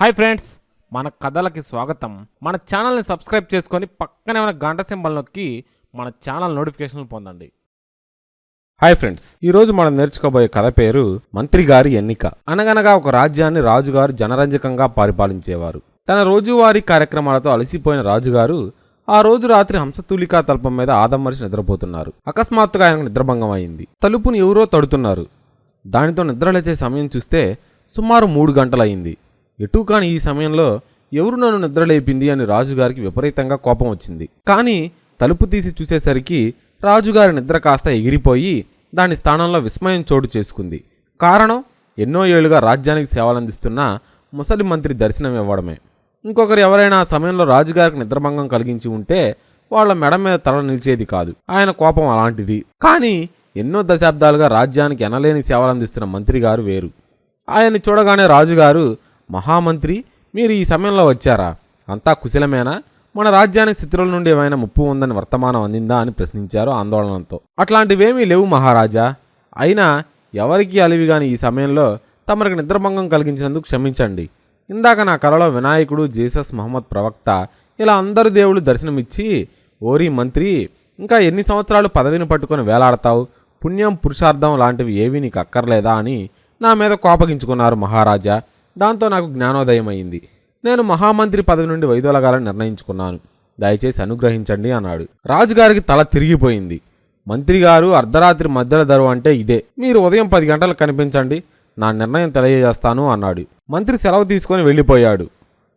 Hi friends మన కథలకి స్వాగతం. మన ఛానల్ని సబ్స్క్రైబ్ చేసుకొని పక్కనే ఉన్న గంట సింబల్ నొక్కి మన ఛానల్ నోటిఫికేషన్లు పొందండి. హాయ్ ఫ్రెండ్స్ ఈరోజు మనం నేర్చుకోబోయే కథ పేరు మంత్రి గారి ఎన్నిక. అనగనగా ఒక రాజ్యాన్ని రాజుగారు జనరంజకంగా పరిపాలించేవారు. తన రోజువారీ కార్యక్రమాలతో అలసిపోయిన రాజుగారు ఆ రోజు రాత్రి హంసతూలికా తల్పం మీద ఆదమ్మరిచి నిద్రపోతున్నారు. అకస్మాత్తుగా ఆయనకు నిద్రభంగం అయింది తలుపుని ఎవరో తడుతున్నారు. దానితో నిద్రలేచే సమయం చూస్తే సుమారు మూడు గంటలయింది. ఎటూ కాని ఈ సమయంలో ఎవరు నన్ను నిద్రలేపింది అని రాజుగారికి విపరీతంగా కోపం వచ్చింది. కానీ తలుపు తీసి చూసేసరికి రాజుగారి నిద్ర కాస్త ఎగిరిపోయి దాని స్థానంలో విస్మయం చోటు చేసుకుంది. కారణం ఎన్నో ఏళ్ళుగా రాజ్యానికి సేవలందిస్తున్న ముసలి మంత్రి దర్శనం ఇవ్వడమే. ఇంకొకరు ఎవరైనా ఆ సమయంలో రాజుగారికి నిద్రభంగం కలిగించి ఉంటే వాళ్ళ మెడ మీద తల నిలిచేది కాదు. ఆయన కోపం అలాంటిది. కానీ ఎన్నో దశాబ్దాలుగా రాజ్యానికి ఎనలేని సేవలందిస్తున్న మంత్రి గారు వేరు. ఆయన్ని చూడగానే రాజుగారు మహామంత్రి మీరు ఈ సమయంలో వచ్చారా? అంతా కుశలమేనా? మన రాజ్యానికి స్థితుల నుండి ఏమైనా ముప్పు ఉందని వర్తమానం అందిందా అని ప్రశ్నించారు ఆందోళనతో. అట్లాంటివేమీ లేవు మహారాజా. అయినా ఎవరికి అలివిగాని ఈ సమయంలో తమరికి నిద్రభంగం కలిగించినందుకు క్షమించండి. ఇందాక నా కలలో వినాయకుడు జీసస్ మహమ్మద్ ప్రవక్త ఇలా అందరు దేవుళ్ళు దర్శనమిచ్చి ఓరి మంత్రి ఇంకా ఎన్ని సంవత్సరాలు పదవిని పట్టుకొని వేలాడతావు? పుణ్యం పురుషార్థం లాంటివి ఏవీ నీకు అక్కర్లేదా అని నా మీద కోపగించుకున్నారు మహారాజా. దాంతో నాకు జ్ఞానోదయం అయింది నేను మహామంత్రి పదవి నుండి వైదొలగాలని నిర్ణయించుకున్నాను. దయచేసి అనుగ్రహించండి అన్నాడు. రాజుగారికి తల తిరిగిపోయింది. మంత్రి గారు అర్ధరాత్రి మధ్యల ధరువు అంటే ఇదే. మీరు ఉదయం పది గంటలకు కనిపించండి. నా నిర్ణయం తెలియజేస్తాను అన్నాడు. మంత్రి సెలవు తీసుకొని వెళ్ళిపోయాడు.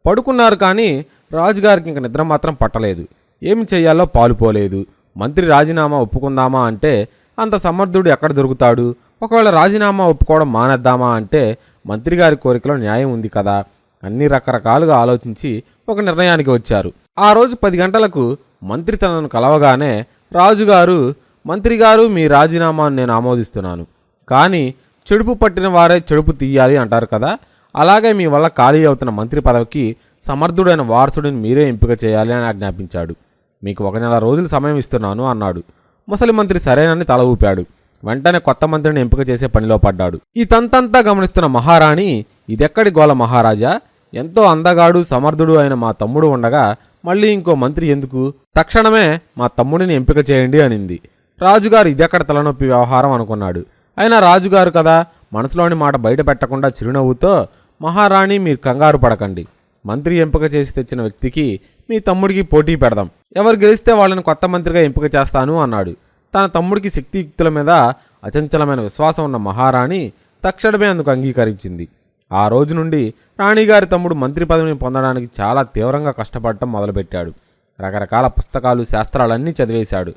పడుకున్నారు కానీ రాజుగారికి ఇంక నిద్ర మాత్రం పట్టలేదు. ఏమి చేయాలో పాలుపోలేదు. మంత్రి రాజీనామా ఒప్పుకుందామా అంటే అంత సమర్థుడు ఎక్కడ దొరుకుతాడు? ఒకవేళ రాజీనామా ఒప్పుకోవడం మానేద్దామా అంటే మంత్రి గారి కోరికలో న్యాయం ఉంది కదా అన్ని రకరకాలుగా ఆలోచించి ఒక నిర్ణయానికి వచ్చారు. ఆ రోజు పది గంటలకు మంత్రి తనను కలవగానే రాజుగారు మంత్రి గారు మీ రాజీనామాను నేను ఆమోదిస్తున్నాను. కానీ చెడుపు పట్టిన వారే చెడుపు తీయాలి అంటారు కదా. అలాగే మీ వల్ల ఖాళీ అవుతున్న మంత్రి పదవికి సమర్థుడైన వారసుడిని మీరే ఎంపిక చేయాలి అని ఆజ్ఞాపించాడు. మీకు ఒక నెల రోజులు సమయం ఇస్తున్నాను అన్నాడు. ముసలి మంత్రి సరేనని తల ఊపాడు. వెంటనే కొత్త మంత్రిని ఎంపిక చేసే పనిలో పడ్డాడు. ఈ తంతంతా గమనిస్తున్న మహారాణి ఇదెక్కడి గోల మహారాజా? ఎంతో అందగాడు సమర్థుడు అయిన మా తమ్ముడు ఉండగా మళ్ళీ ఇంకో మంత్రి ఎందుకు? తక్షణమే మా తమ్ముడిని ఎంపిక చేయండి అనింది. రాజుగారు ఇదెక్కడ తలనొప్పి వ్యవహారం అనుకున్నాడు. అయినా రాజుగారు కదా మనసులోని మాట బయట పెట్టకుండా చిరునవ్వుతో మహారాణి మీరు కంగారు పడకండి. మంత్రి ఎంపిక చేసి తెచ్చిన వ్యక్తికి మీ తమ్ముడికి పోటీ పెడదాం. ఎవరు గెలిస్తే వాళ్ళని కొత్త మంత్రిగా ఎంపిక చేస్తాను అన్నాడు. తన తమ్ముడికి శక్తియుక్తుల మీద అచంచలమైన విశ్వాసం ఉన్న మహారాణి తక్షణమే అందుకు అంగీకరించింది. ఆ రోజు నుండి రాణిగారి తమ్ముడు మంత్రి పదవిని పొందడానికి చాలా తీవ్రంగా కష్టపడటం మొదలుపెట్టాడు. రకరకాల పుస్తకాలు శాస్త్రాలన్నీ చదివేశాడు.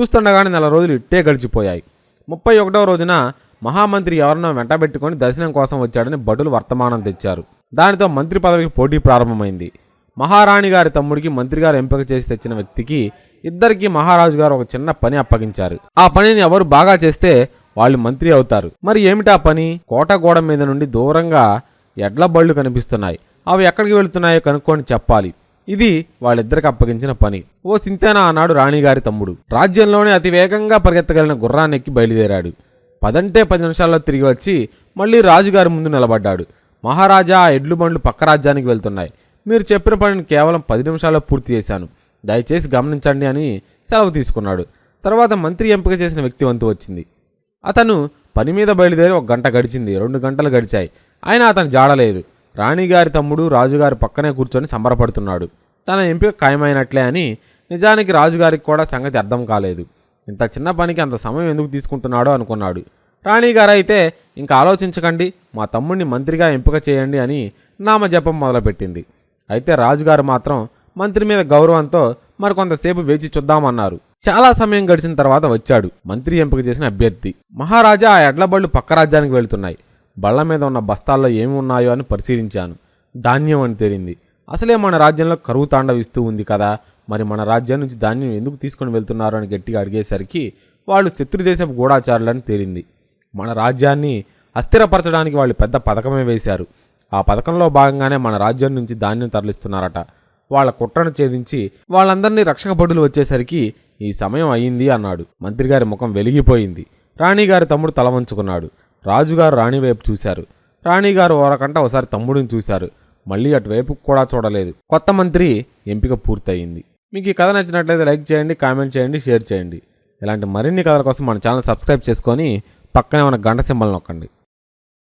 చూస్తుండగానే నెల రోజులు ఇట్టే గడిచిపోయాయి. ముప్పై ఒకటవ రోజున మహామంత్రి ఎవరినో వెంటబెట్టుకొని దర్శనం కోసం వచ్చాడని భటులు వర్తమానం తెచ్చారు. దానితో మంత్రి పదవికి పోటీ ప్రారంభమైంది. మహారాణి గారి తమ్ముడికి మంత్రి గారు ఎంపిక చేసి తెచ్చిన వ్యక్తికి ఇద్దరికి మహారాజు గారు ఒక చిన్న పని అప్పగించారు. ఆ పనిని ఎవరు బాగా చేస్తే వాళ్ళు మంత్రి అవుతారు. మరి ఏమిటా పని? కోట గోడ మీద నుండి దూరంగా ఎడ్ల బళ్ళు కనిపిస్తున్నాయి. అవి ఎక్కడికి వెళుతున్నాయో కనుక్కొని చెప్పాలి. ఇది వాళ్ళిద్దరికి అప్పగించిన పని. ఓ సింతేనా అన్నాడు రాణిగారి తమ్ముడు. రాజ్యంలోనే అతి వేగంగా పరిగెత్తగలిగిన గుర్రాన్ని బయలుదేరాడు. పదంటే పది నిమిషాల్లో తిరిగి వచ్చి మళ్ళీ రాజుగారి ముందు నిలబడ్డాడు. మహారాజా ఆ ఎడ్లు బండ్లు పక్క రాజ్యానికి వెళ్తున్నాయి. మీరు చెప్పిన పనిని కేవలం పది నిమిషాల్లో పూర్తి చేశాను. దయచేసి గమనించండి అని సెలవు తీసుకున్నాడు. తర్వాత మంత్రి ఎంపిక చేసిన వ్యక్తి వంతు వచ్చింది. అతను పని మీద బయలుదేరి ఒక గంట గడిచింది. రెండు గంటలు గడిచాయి. అయినా అతను జాడలేదు. రాణిగారి తమ్ముడు రాజుగారి పక్కనే కూర్చొని సంబరపడుతున్నాడు. తన ఎంపిక ఖాయమైనట్లే అని నిజానికి రాజుగారికి కూడా సంగతి అర్థం కాలేదు. ఇంత చిన్న పనికి అంత సమయం ఎందుకు తీసుకుంటున్నాడో అనుకున్నాడు. రాణిగారు అయితే ఇంకా ఆలోచించకండి. మా తమ్ముడిని మంత్రిగా ఎంపిక చేయండి అని నామజపం మొదలుపెట్టింది. అయితే రాజుగారు మాత్రం మంత్రి మీద గౌరవంతో మరికొంతసేపు వేచి చూద్దామన్నారు. చాలా సమయం గడిచిన తర్వాత వచ్చాడు. మంత్రి ఎంపిక చేసిన అభ్యర్థి. మహారాజా ఆ ఎడ్లబళ్ళు పక్క రాజ్యానికి వెళుతున్నాయి. బళ్ళ మీద ఉన్న బస్తాల్లో ఏమి ఉన్నాయో అని పరిశీలించాను. ధాన్యం అని తేలింది. అసలే మన రాజ్యంలో కరువు తాండవిస్తూ ఉంది కదా. మరి మన రాజ్యం నుంచి ధాన్యం ఎందుకు తీసుకొని వెళ్తున్నారు అని గట్టిగా అడిగేసరికి వాళ్ళు శత్రుదేశపు గూఢాచారులని తేలింది. మన రాజ్యాన్ని అస్థిరపరచడానికి వాళ్ళు పెద్ద పథకమే వేశారు. ఆ పథకంలో భాగంగానే మన రాజ్యం నుంచి ధాన్యం తరలిస్తున్నారట. వాళ్ళ కుట్రను ఛేదించి వాళ్ళందరినీ రక్షక భటులు వచ్చేసరికి ఈ సమయం అయ్యింది అన్నాడు. మంత్రిగారి ముఖం వెలిగిపోయింది. రాణిగారి తమ్ముడు తల వంచుకున్నాడు. రాజుగారు రాణి వైపు చూశారు. రాణిగారు ఓరకంట ఒకసారి తమ్ముడిని చూశారు. మళ్ళీ అటువైపు కూడా చూడలేదు. కొత్త మంత్రి ఎంపిక పూర్తయింది. మీకు ఈ కథ నచ్చినట్లయితే లైక్ చేయండి కామెంట్ చేయండి షేర్ చేయండి. ఇలాంటి మరిన్ని కథల కోసం మన ఛానల్ సబ్స్క్రైబ్ చేసుకొని పక్కనే ఉన్న గంట సింబల్ నొక్కండి.